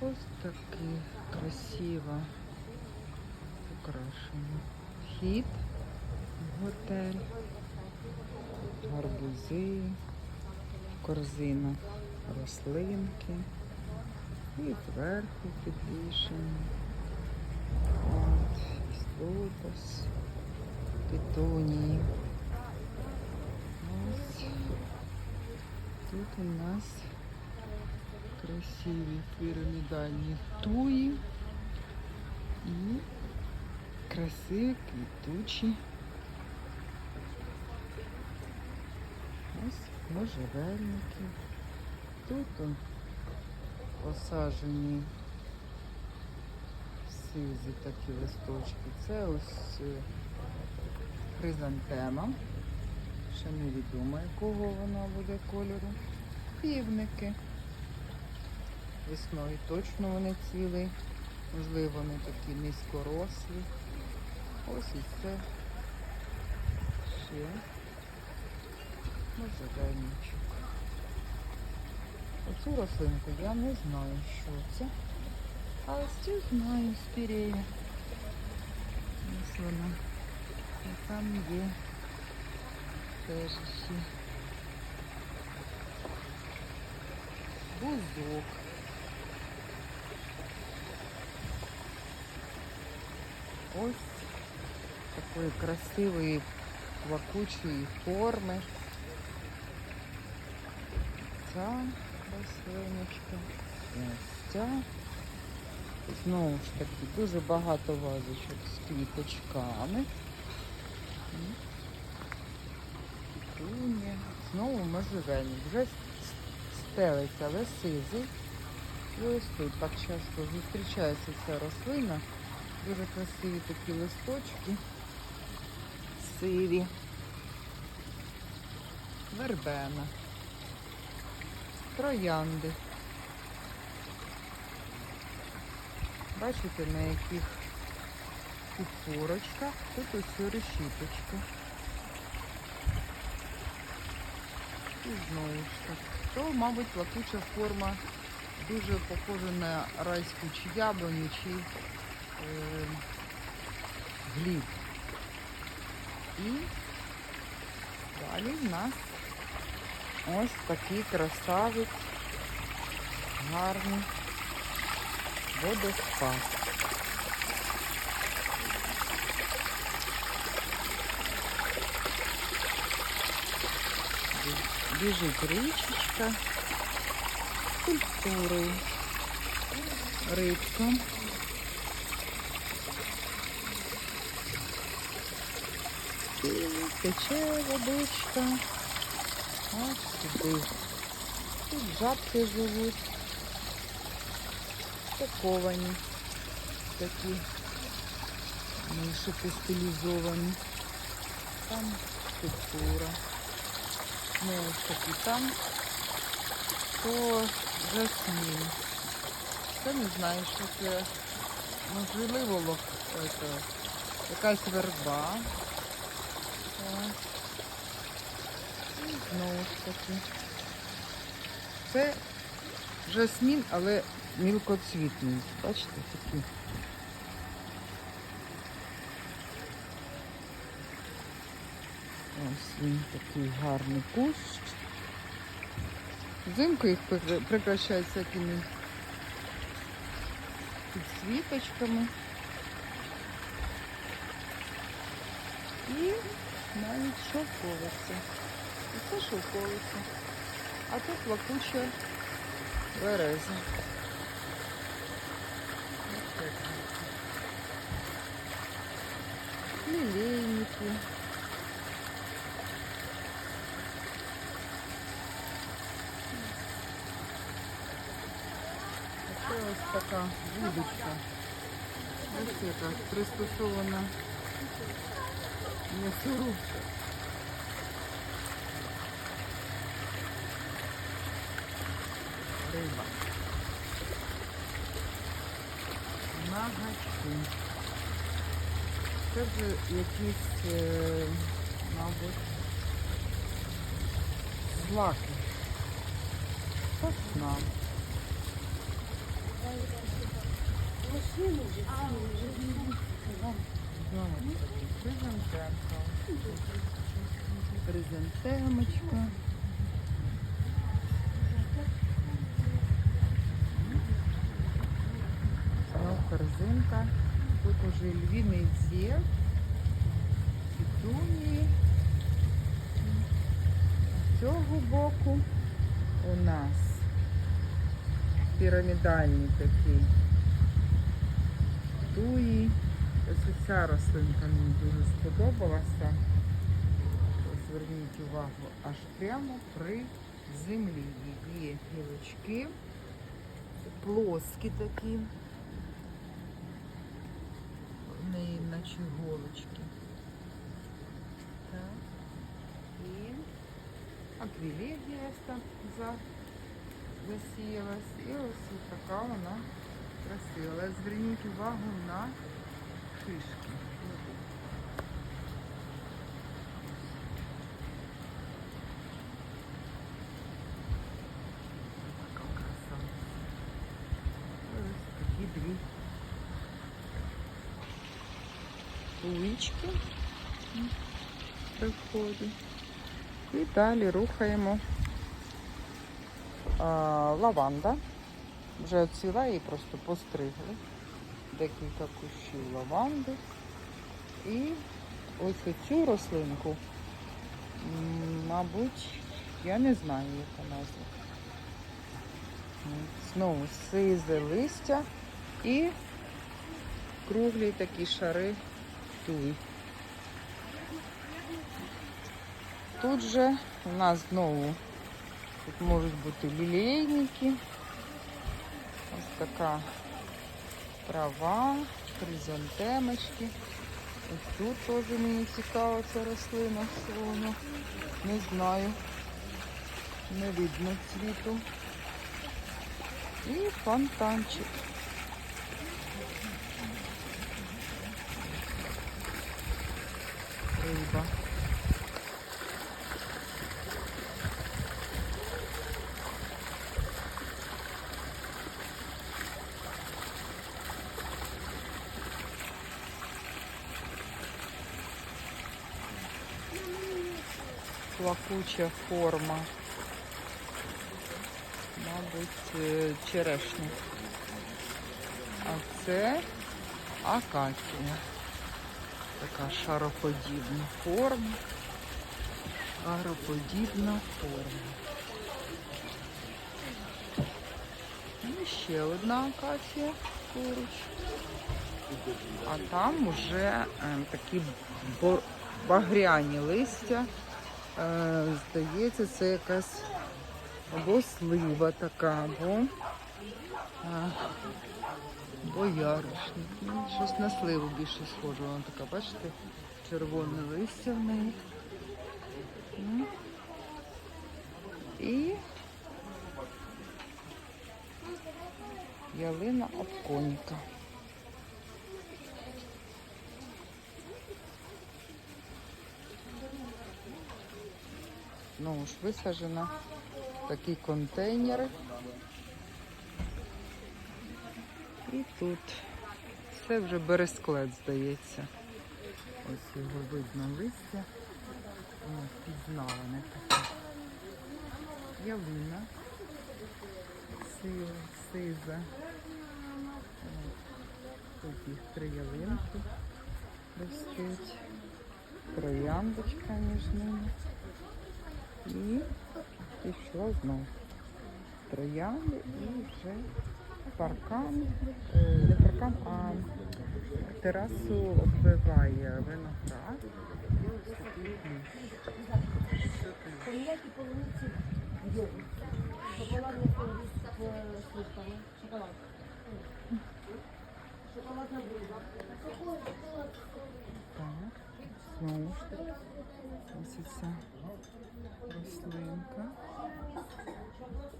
Ось таки красиво украшено. Вхід готель, гарбузи, в корзинах рослинки і зверху підвішені. От, лотос, петунії. Ось тут у нас красиві пірамідальні туї і красиві квітучі. Ось можжевельники. Тут посаджені сизі такі листочки. Це ось е, хризантема. Ще невідомо, якого вона буде кольору. Півники. Весною точно вони цвіли. Можливо, вони такі низькорослі. Ось і це ще можжевельничок. Оцю рослинку я не знаю, що це. А ось цю знаю спірея. Ось вона. І там є теж ще бузок. Ось такої красивої плакучої форми. Ця рослиночка. Ось ця. Знову ж таки, дуже багато вазочок з квіточками. М. Петунія. Знову можжевельник. Вже стелиться, але сизий. І ось тут так часто зустрічається ця рослина. Дуже красиві такі листочки. Сиві. Вербена. Троянди. Бачите, на яких підпорочках. Тут ось решіточка. І знову ж так. То, мабуть, плакуча форма дуже похожа на райську чи яблуню, чи гліб. І далі в нас ось такий красавець, гарний водоспад. Біжить річечка з культурою. Рибка. І тече водичка. Ось сюди. Тут жабки живуть. Таковані. Такі мишики стилізовані. Там скульптура. Ну, ось там. То жасмін. Це не знаю, що це можливо лох, якась верба. Ось. І знову ж таки. Це жасмін, але мілкоцвітний. Бачите, такі. Ось він такий гарний кущ. Взимку їх прикра- прикрашають всякими підсвіточками. І навіть шовковиця. Оце шовковиця. А тут плакуча береза. Лілейники. Це ось така вудочка. Ось яка пристосована м'ясорубка. Риба. На гачку. Це вже якісь, е, мабуть, злаки. Сосна. Знову хризантемка. Хризантемочка. Знов корзинка. Тут уже львіний зєв. Петунії. З цього боку у нас пірамідальний такий туї. Ось ця рослинка мені дуже сподобалася. Зверніть увагу, аж прямо при землі є гілочки, плоскі такі, в неї наче голочки. Так. І аквілегія там за, засіялась. І ось така вона красива. Зверніть увагу на шишки. Туїчки при вході. І далі рухаємо а, лаванда. Вже оціла її просто постригли. Декілька кущів лаванди. І ось цю рослинку, мабуть, я не знаю, яка назва. Знову сизе листя і круглі такі шари туй. Тут же у нас знову тут можуть бути лілейники. Ось така трава, хризантемочки. Ось тут теж мені цікаво ця рослина, воно. Не знаю. Не видно цвіту. І фонтанчик. Риба. Плакуча форма. Мабуть, е, черешня. А це акація. Така шароподібна форма. Шароподібна форма. І ще одна акація поруч. А там уже е, такі багряні листя. Здається, це якась або слива така, або, або яришник. Ну, щось на сливу більше схоже. Вона така, бачите, червоне листя в неї. І ялина обконіка. Знову ж висаджена такі контейнери. І тут це вже бересклет, здається. Ось його видно листя. Воно впізнаване таке. Ялина. Сила, сиза. Тут їх три ялинки ростуть. Трояндочка між ними. І пішла знову. Троянди і вже паркан, не паркан, а терасу оббиває виноград. І. Шоколад. Шоколадна. Так, знову ж таки. Ось ця рослинка. І